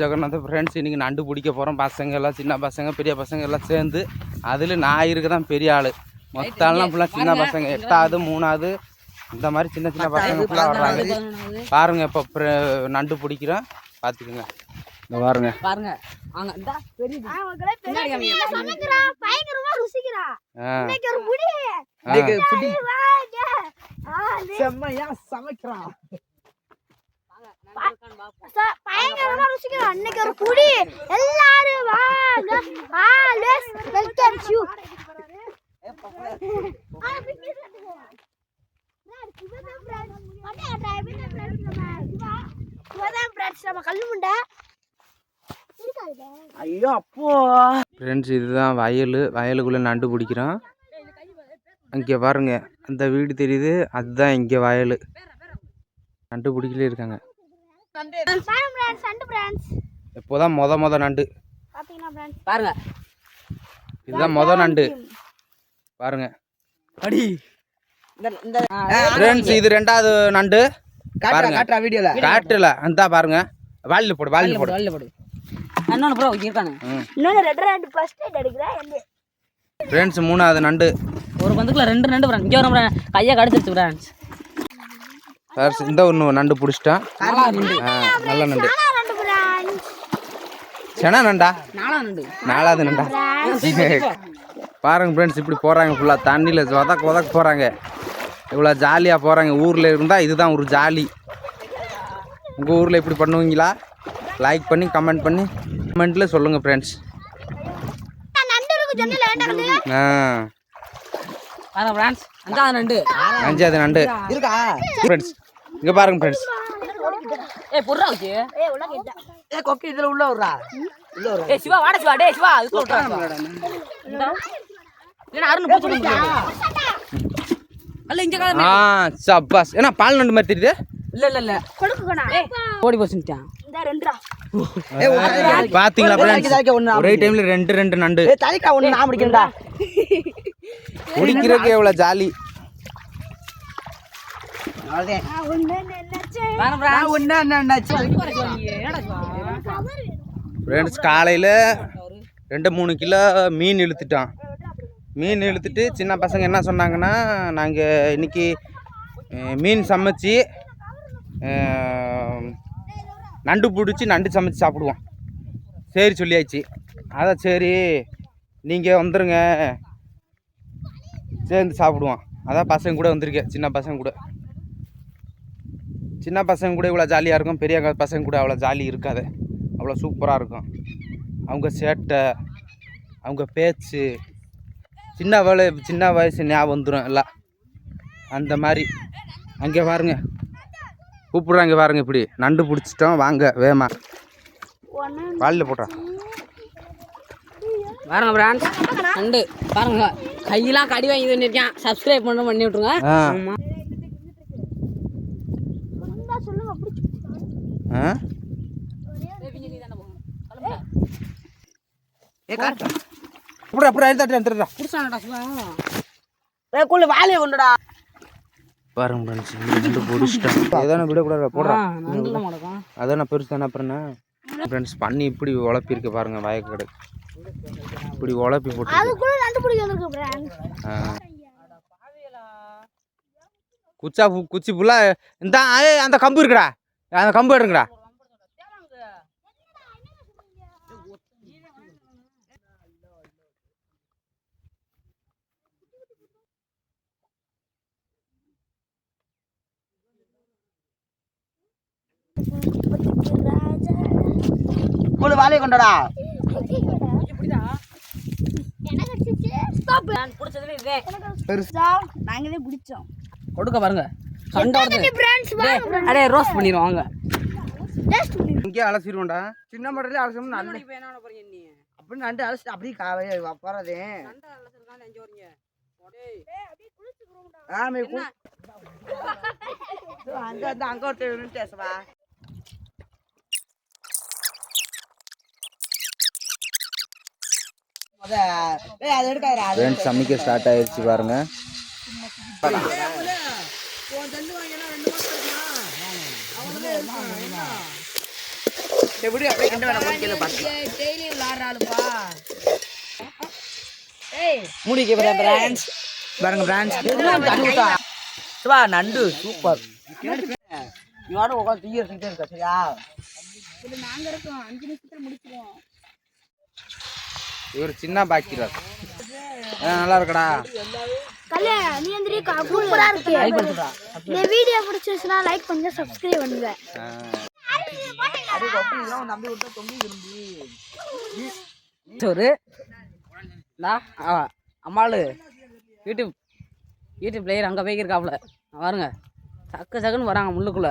Jagannath friends இன்றைக்கி நண்டு பிடிக்க போகிறோம் பசங்க எல்லாம் சின்ன பசங்க பெரிய பசங்க எல்லாம் சேர்ந்து அதில் நான் இருக்க தான் பெரிய ஆள். மொத்த ஆள்லாம் ஃபுல்லாக சின்ன பசங்க. எட்டாவது மூணாவது இந்த மாதிரி சின்ன சின்ன பசங்க ஃபுல்லாக வர்றாங்க. பாருங்க இப்போ நண்டு பிடிக்கிறோம். பார்த்துக்குங்க இந்த பாருங்க. பாருங்க. செம்மையா சமைக்கிறான். பயங்கரமா ருசிக்கிறா இன்னைக்கு ஒரு புடி எல்லாரும் வாங்க ஆல்வேஸ் வெல்கம் யூ நம்ம கல்லு முண்டை ஐயோ அப்போ. ஃப்ரெண்ட்ஸ் இதுதான் வயல். வயலுக்குள்ளே நண்டு பிடிக்கிறோம். இங்கே பாருங்க அந்த வீடு தெரியுது. அதுதான் இங்கே வயல். நண்டு பிடிக்கலே இருக்காங்க. இப்போதான் மொத மொத நண்டு. பாருங்க. இதுதான் மொத நண்டு. பாருங்க. அடி. இந்த இந்த ஃப்ரெண்ட்ஸ் இது ரெண்டாவது நண்டு. பாருங்க. காட்டுறா வீடியோல காட்டுல அந்த பாருங்க. வாளியில் போடு வாளியில் போடு வெளில போடு. இன்னொன்னு ப்ரோ இருக்கானு. ம். இன்னொன்று ரெட் ரெண்டு ஃபர்ஸ்ட் எய்ட் அடிக்கிறேன் எந்த ஃப்ரெண்ட்ஸ் மூணாவது நண்டு. ஒரு பந்துக்குள்ள ரெண்டு ரெண்டு ஃப்ரெண்ட் இங்கே கையை கடிச்சிருச்சு ஃப்ரெண்ட்ஸ் ஃப்ரெண்ட்ஸ் இந்த ஒன்று நண்டு பிடிச்சிட்டான். நல்ல நண்டு. செனா நண்டா? நாலா நண்டு. நாலாவது நண்டா. பாருங்க ஃப்ரெண்ட்ஸ் இப்படி போகிறாங்க ஃபுல்லாக தண்ணியில் உதக்க உதக்க போகிறாங்க இவ்வளோ ஜாலியாக போகிறாங்க ஊரில் இருந்தால் இதுதான் ஒரு ஜாலி. உங்கள் ஊரில் இப்படி பண்ணுவீங்களா? லைக் பண்ணி கமெண்ட் பண்ணி கமெண்ட்டில் சொல்லுங்கள் ஃப்ரெண்ட்ஸ் நண்டு இருக்கு சொன்னல வேண்டாம் ஆ. அஞ்சாவது நண்டு. அஞ்சாவது நண்டு. இருக்கா? ஃப்ரெண்ட்ஸ் இங்கே பாருங்க ஃப்ரெண்ட்ஸ் ஏய் பொருளா வச்சு ஏய் உள்ள கேட்டா ஏ கொக்கி இதுல உள்ள விடுறா உள்ள விடுறா ஏய் சிவா வாடா சிவா டேய் சிவா இதுக்குள்ள விட்டுறா இல்ல அருண் பூச்சு கொண்டு அல்ல இங்க கால ஆ சப்பாஸ் ஏன்னா பால் நண்டு மாதிரி தெரியுது. இல்ல இல்ல இல்ல. கொடுக்கணும். ஏய் ஓடி போச்சுட்டான் இந்த ரெண்டுடா. பாத்தீங்களா ஃப்ரெண்ட்ஸ் ஒரே டைம்ல ரெண்டு ரெண்டு நண்டு. ஏய் தலைக்கா ஒண்ணு நான் பிடிக்கிறேன்டா குடிக்கிறதுக்கு எவ்வளோ ஜாலி அவ்வளவுதான் நான் ஒண்ணு நினைச்சேன் நான் ஒண்ணு என்னடாச்சு ஃப்ரெண்ட்ஸ் காலையில் ரெண்டு மூணு கிலோ மீன் இழுத்துட்டோம் மீன் இழுத்துட்டு சின்ன பசங்க என்ன சொன்னாங்கன்னா நாங்கள் இன்னைக்கு மீன் சமைச்சு நண்டு பிடிச்சி நண்டு சமைச்சு சாப்பிடுவோம். சரி சொல்லியாச்சு. அதான் சரி நீங்கள் வந்துடுங்க சேர்ந்து சாப்பிடுவோம். அதான் பசங்க கூட வந்திருக்கேன் சின்ன பசங்க கூட. சின்ன பசங்க கூட இவ்வளோ ஜாலியாக இருக்கும் பெரிய பசங்க கூட அவ்வளோ ஜாலி இருக்காது. அவ்வளோ சூப்பராக இருக்கும். அவங்க சேட்டை அவங்க பேச்சு சின்ன வய சின்ன வயசு ஞாபகம் வந்துடும் எல்லாம். அந்த மாதிரி. அங்கே பாருங்க. கூப்பிடுறாங்க பாருங்க இப்படி. நண்டு பிடிச்சிட்டோம். வாங்க வேமா வாளியில் போட்டோம் பாருங்க பிரான்ஸ் நண்டு. பாருங்க. கையெல்லாம் கடி வாங்கி பண்ணிருக்கேன் சப்ஸ்கிரைப் பண்ண பண்ணி விட்டுருங்க ஆ ஆமா இருந்தா சொல்லுங்க பிடிச்சி ஆ ஏ காட்டு அப்படி அப்படி எடுத்துட்டு எடுத்துட்டா புடிச்சானடா சிவா ஏ குள்ள வாளிய கொண்டுடா பாருங்க ஃப்ரெண்ட்ஸ் நண்டு பிடிச்சிட்டோம் எதான விடக்கூடாது போடுறா. நண்டுல முடக்கம் அதான பெருசு தானே அப்புறம் ஃப்ரெண்ட்ஸ் பண்ணி இப்படி உழப்பிருக்கு பாருங்க வயக்காடு. இப்படி உழப்பி போட்டு. குச்சா குச்சி புல்லா இந்த அந்த கம்பு இருக்குடா. அந்த கம்பு எடுங்கடா. குள்ள வாளிய கொண்டுடா. பெருசா நாங்களே பிடிச்சோம் கொடுக்க பாருங்க அடே ரோஸ்ட் பண்ணிடுவோம் வாங்க. இங்கே அலசிடுவோம்டா சின்ன மடல அலசம் நல்ல அப்படின்னு நண்டு அலசிட்டு அப்படியே காவே போறதே. ஆமே அங்க அங்க ஒருத்தர் பேசவா அது எடுக்காதடா அது ஃப்ரெண்ட்ஸ் சமைக்க ஸ்டார்ட் ஆயிடுச்சு பாருங்க. எப்படி அப்படியே கண்டு வேணாம் கீழே பார்த்து டெய்லி விளாட்றாளுப்பா. மூடி கேட்பேன் பிரான்ஸ் பாருங்க பிரான்ஸ் தண்ணி ஊத்தா. சிவா நண்டு. சூப்பர். இவாட உட்காந்து தீய எடுத்துக்கிட்டே இருக்கா சரியா? இவர் சின்ன பாக்கிறார் நல்லா இருக்கடா கல்யாணம் நீ எந்திரி சூப்பரா இருக்கு இந்த வீடியோ பிடிச்சிருச்சுன்னா லைக் பண்ணுங்க சப்ஸ்கிரைப் பண்ணுங்க. ஆ, அம்மாளு. யூடியூப் யூடியூப் பிளேயர் அங்கே போய்க்கிருக்காப்புல பாருங்க. சக்கு சக்குன்னு வராங்க முள்ளுக்குள்ள.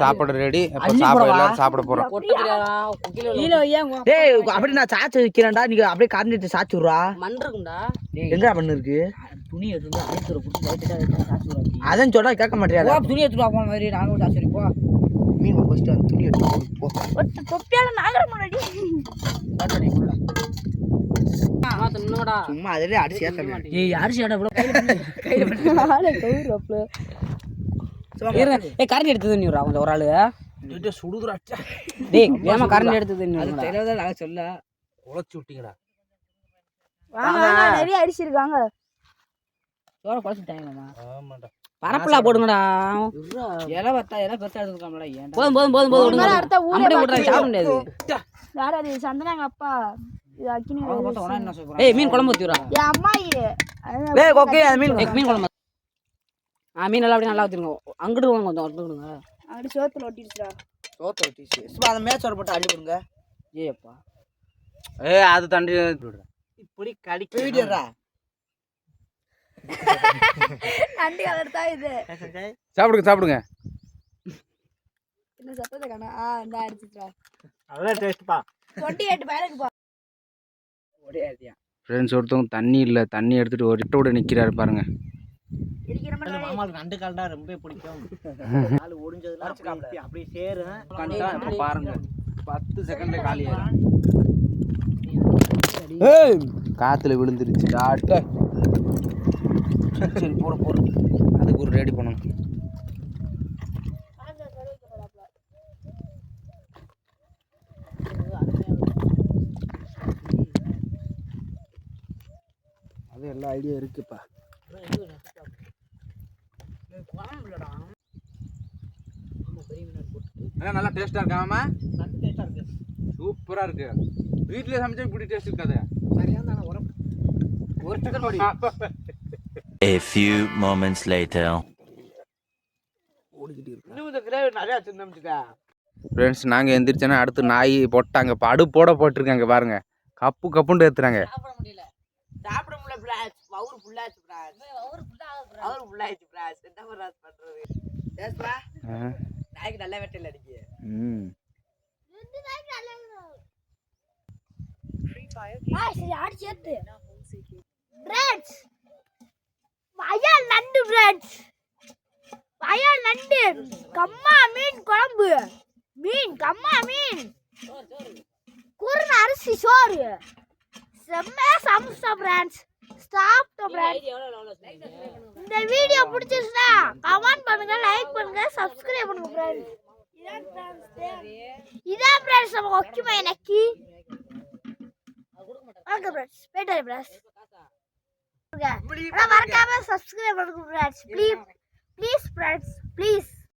சாப்பிட எல்லாரும் சாப்பிட போறோம். டேய் அப்படி நான் சாச்சு வைக்கிறேன்டா நீங்க அப்படியே கார்னெட் சாச்சு விட்றா. மண் இருக்கும்டா எங்கடா பண்ணு இருக்கு? துணி எடுத்து அனைத்து புடிச்சு அதான் சொல்றா கேட்க மாட்டியா துணி எடுத்துட்டு வா மாதிரி நானும் சாச்சு போ. மீன் ஃபர்ஸ்ட் அந்த துணி எடுத்து போ. தொப்பியால நாகர முன்னாடி தின்னடா சும்மா அதிலே அடிச்சு ஏத்தணும் ஏய் அரிசி ஆட ப்ரோ இருங்க ஏய் கரண்ட் எடுத்து தண்ணி விட்றா கொஞ்சம் ஒரு ஆளு. சுடுதுடா. டேய் ஏமா கரண்ட் எடுத்து தண்ணி அது. தெரியாத சொல்ல. உழைச்சி விட்டீங்கடா. நிறைய அடிச்சிருக்காங்க சோற குழச்சிட்டாங்கம்மா ஆமாடா பரப்புலா போடுங்கடா. இலை வத்தா இலை பெருசா எடுத்துக்கலாம்ல போதும் போதும் போதும் போதும் அப்படியே விட்றா சாப்பிட முடியாது. யார் அது சந்தனாங்க அப்பா. ஏய் மீன் குழம்பு ஊத்தி விட்றா என் அம்மாயி டேய் கொக்கே மீன் ஏய், மீன் குழம்பு. ஆ மீன் எல்லாம் அப்படியே நல்லா அங்கிட்டு கொஞ்சம் அங்கிட்டு விடுங்க அப்படி சோத்துல ஒட்டிடுச்சுடா. சோத்த ஒட்டிச்சு சும்மா அந்த மேட்சோட போட்டு அள்ளி கொடுங்க. ஏய் அப்பா. ஏ அது தண்டி இப்படி கடிக்க. வீடியோடா நண்டு கலர் தான் இது. சாப்பிடுங்க சாப்பிடுங்க. என்ன சத்தத்தை காணா? ஆ இந்த அடிச்சுட்டா நல்ல டேஸ்ட்பா டுவெண்ட்டி எயிட் அடியா ஃப்ரெண்ட்ஸ் ஒருத்தவங்க தண்ணி இல்லை தண்ணி எடுத்துட்டு ஒரு இட்டோட நிற்கிறாரு பாருங்க. மாமாவுக்கு நண்டு கால்டா ரொம்ப பிடிக்கும். கால் ஒடிஞ்சதுலாம் அப்படியே அப்படியே. சேரும். இப்போ பாருங்க. பத்து செகண்ட்ல காலி காத்துல விழுந்துருச்சு டாட்ட சரி போட போட. அதுக்கு ஒரு ரெடி பண்ணணும். எல்லா ஐடியா இருக்குப்பா. நல்லா டேஸ்டா இருக்காம சூப்பரா இருக்கு. வீட்லயே சமைச்சா இப்படி டேஸ்ட் இருக்காது? ஒரு செகண்ட் ஓடி A few moments later. Friends நாங்கள் எந்திரிச்சோன்னா அடுத்து நாய் போட்டாங்க. படு போட போட்டிருக்காங்க பாருங்க. கப்பு கப்புன்னு ஏத்துறாங்க. சாப்பிட முடியல. சாப்பிட முடியல அவர் ஃபுல்லாச்சு பிராஸ். அவர் ஃபுல்லாச்சு பிராஸ். என்ன பிராஸ் பண்றது? ஏஸ்பா ஆ, நாய்க்கு நல்ல வெட்டல அடிக்கு. ம். வயல் நண்டு பிரெட்ஸ் வயல் நண்டு. கம்மா மீன் குழம்பு. மீன் கம்மா மீன். குருண அரிசி சோறு. செம்மையா சமைச்சா பிரான்ஸ் பிரான்ஸ் இந்த வீடியோ பிடிச்சிருச்சுன்னா கமெண்ட் பண்ணுங்க லைக் பண்ணுங்க சப்ஸ்கிரைப் பண்ணுங்க ஃப்ரெண்ட்ஸ் இதான் ஃப்ரெண்ட்ஸ் நம்ம ஒக்கிமா எனக்கு. வாங்க ஃப்ரெண்ட்ஸ் போயிட்டாரு ஃப்ரெண்ட்ஸ் மறக்காம சப்ஸ்கிரைப் பண்ணுங்க friends please please friends please